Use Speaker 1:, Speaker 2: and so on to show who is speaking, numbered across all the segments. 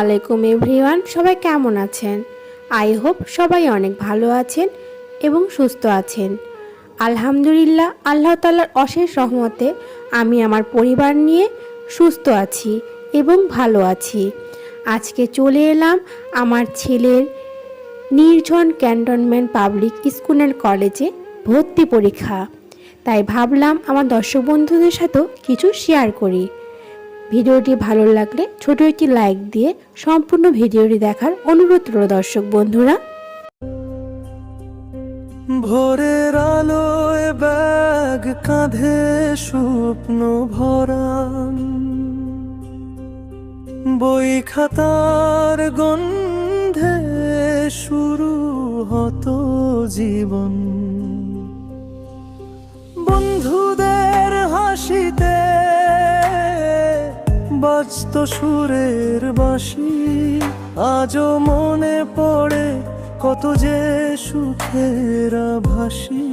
Speaker 1: আলাইকুম এভরিওয়ান, সবাই কেমন আছেন? আই হোপ সবাই অনেক ভালো আছেন এবং সুস্থ আছেন। আলহামদুলিল্লাহ, আল্লাহ তালার অশেষ রহমতে আমি আমার পরিবার নিয়ে সুস্থ আছি এবং ভালো আছি। আজকে চলে এলাম আমার ছেলের নির্জন ক্যান্টনমেন্ট পাবলিক স্কুল অ্যান্ড কলেজে ভর্তি পরীক্ষা। তাই ভাবলাম আমার দর্শক বন্ধুদের সাথেও কিছু শেয়ার করি। ভিডিওটি ভালো লাগলে ছোট একটি লাইক দিয়ে সম্পূর্ণ ভিডিওটি দেখার অনুরোধ রইল দর্শক বন্ধুরা।
Speaker 2: ভোরের আলোয় ব্যাগ কাঁধে স্বপ্ন ভরা বই খাতার গন্ধে শুরু হতো জীবন। বন্ধুদের হাসিতে বাজত সুরের বাঁশি। আজও মনে পড়ে কত যে সুখের ভাসি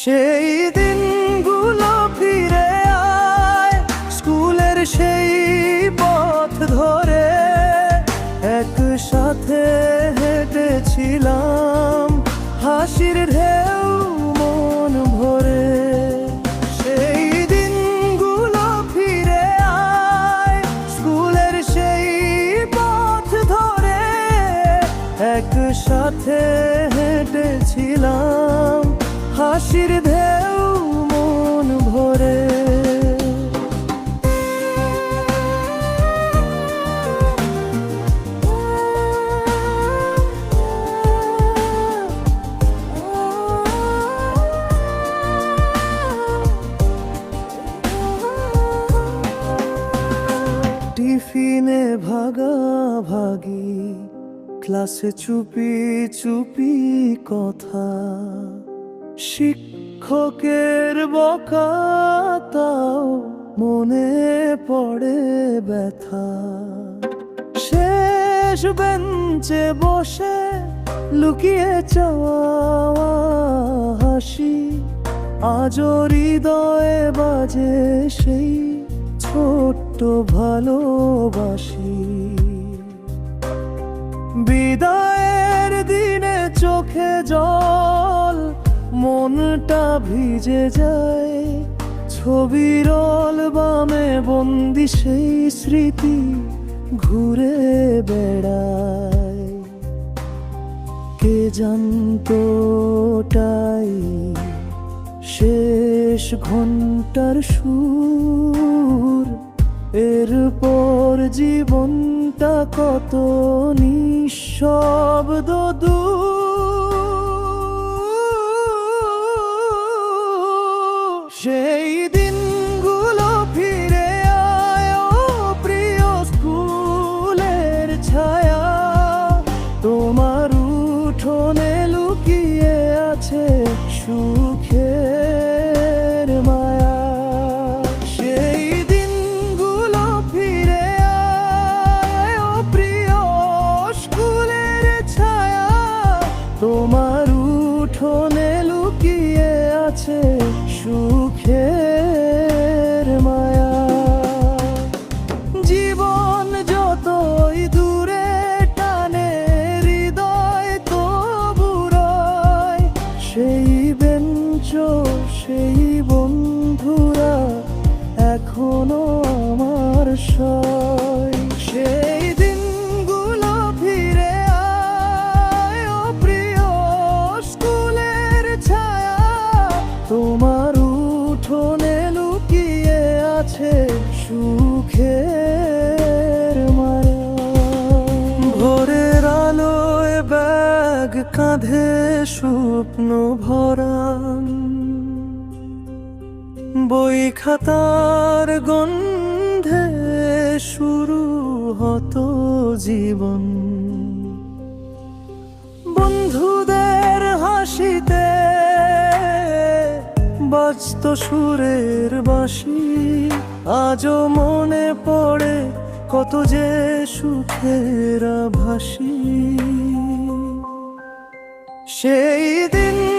Speaker 2: সেই দিনগুলো ক্লাসে চুপি চুপি কথা। শিক্ষকের বকাতাও মনে পড়ে ব্যথা। শেষ বেঞ্চে বসে লুকিয়ে চাওয়া হাসি। আজও হৃদয়ে বাজে সেই ছোট্ট ভালোবাসি। বিদায়ের দিনে চোখে জল, মনটা ভিজে যায়। ছবির বামে বন্দি সেই স্মৃতি ঘুরে বেড়ায়। কে জানতো তাই শেষ ঘণ্টার সুর। এরপর জীবনটা কত নিঃশব্দ দূর। স্বপ্ন ভরা বই খাতার গন্ধে শুরু হতো জীবন। বন্ধুদের হাসিতে বাজত সুরের বাঁশি। আজও মনে পড়ে কত যে সুখের ভাসি সেই দিনগুলো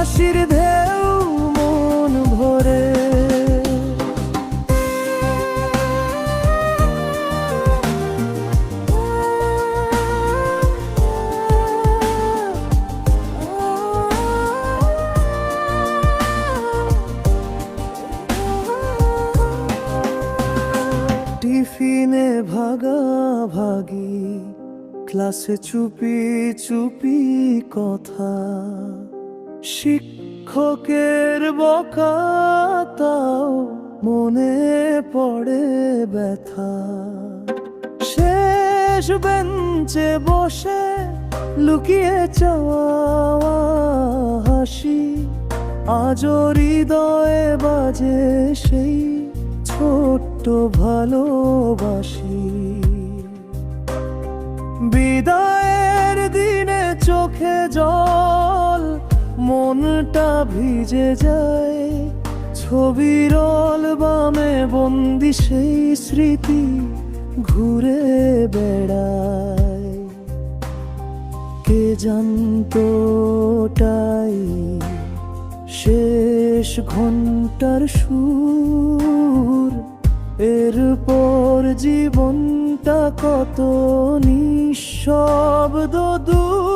Speaker 2: হাসির ঢেউ মন ভরে। টিফিনে ভাগাভাগি ক্লাসে চুপি চুপি কথা। শিক্ষকের বকাতাও মনে পড়ে ব্যথা। শেষ বেঞ্চে বসে লুকিয়ে চাওয়া হাসি, আজও হৃদয়ে বাজে সেই ছোট্ট ভালোবাসি। বিদায়ের দিনে চোখে জল মনটা ভিজে যায়, ছবির বামে বন্দি সেই স্মৃতি ঘুরে বেড়ায়। কে জানতো তাই শেষ ঘণ্টার সুর। এরপর জীবনটা কত নিঃশব্দ দূর।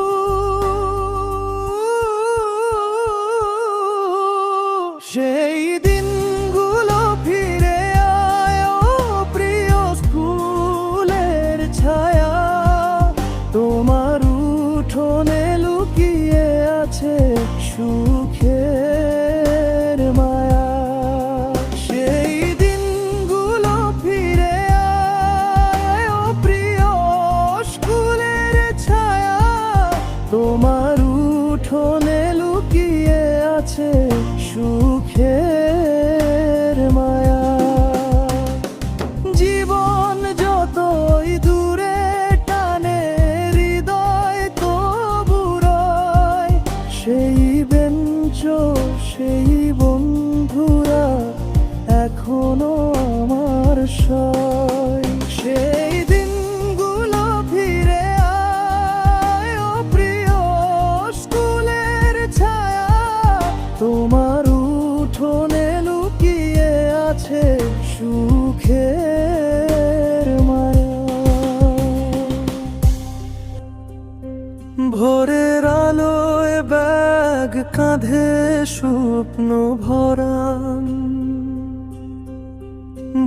Speaker 2: স্বপ্ন ভরা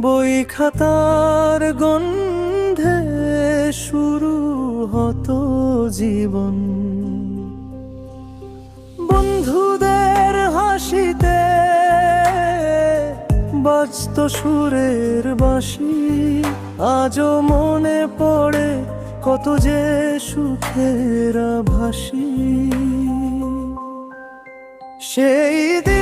Speaker 2: বই খাতার গন্ধে শুরু হতো জীবন। বন্ধুদের হাসিতে বাজত সুরের বাঁশি। আজও মনে পড়ে কত যে সুখেরা ভাসি সেই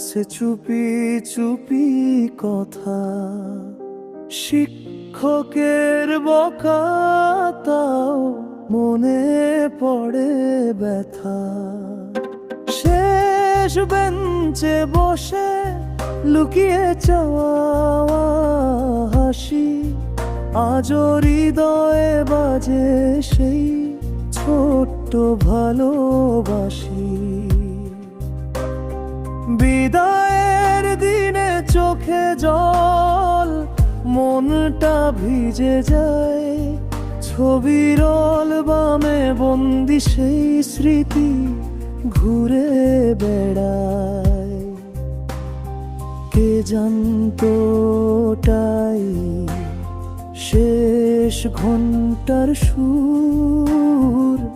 Speaker 2: ক্লাসে চুপি চুপি কথা। শিক্ষকের বকাতাও মনে পড়ে ব্যথা। শেষ বেঞ্চে বসে লুকিয়ে চাওয়া হাসি। আজও হৃদয়ে বাজে সেই ছোট্ট ভালোবাসি। বিদায়ের দিনে চোখে জল, মনটা ভিজে যায়। ছবির বামে বন্দি সেই স্মৃতি ঘুরে বেড়ায়। কে জানতো তাই শেষ ঘণ্টার সুর।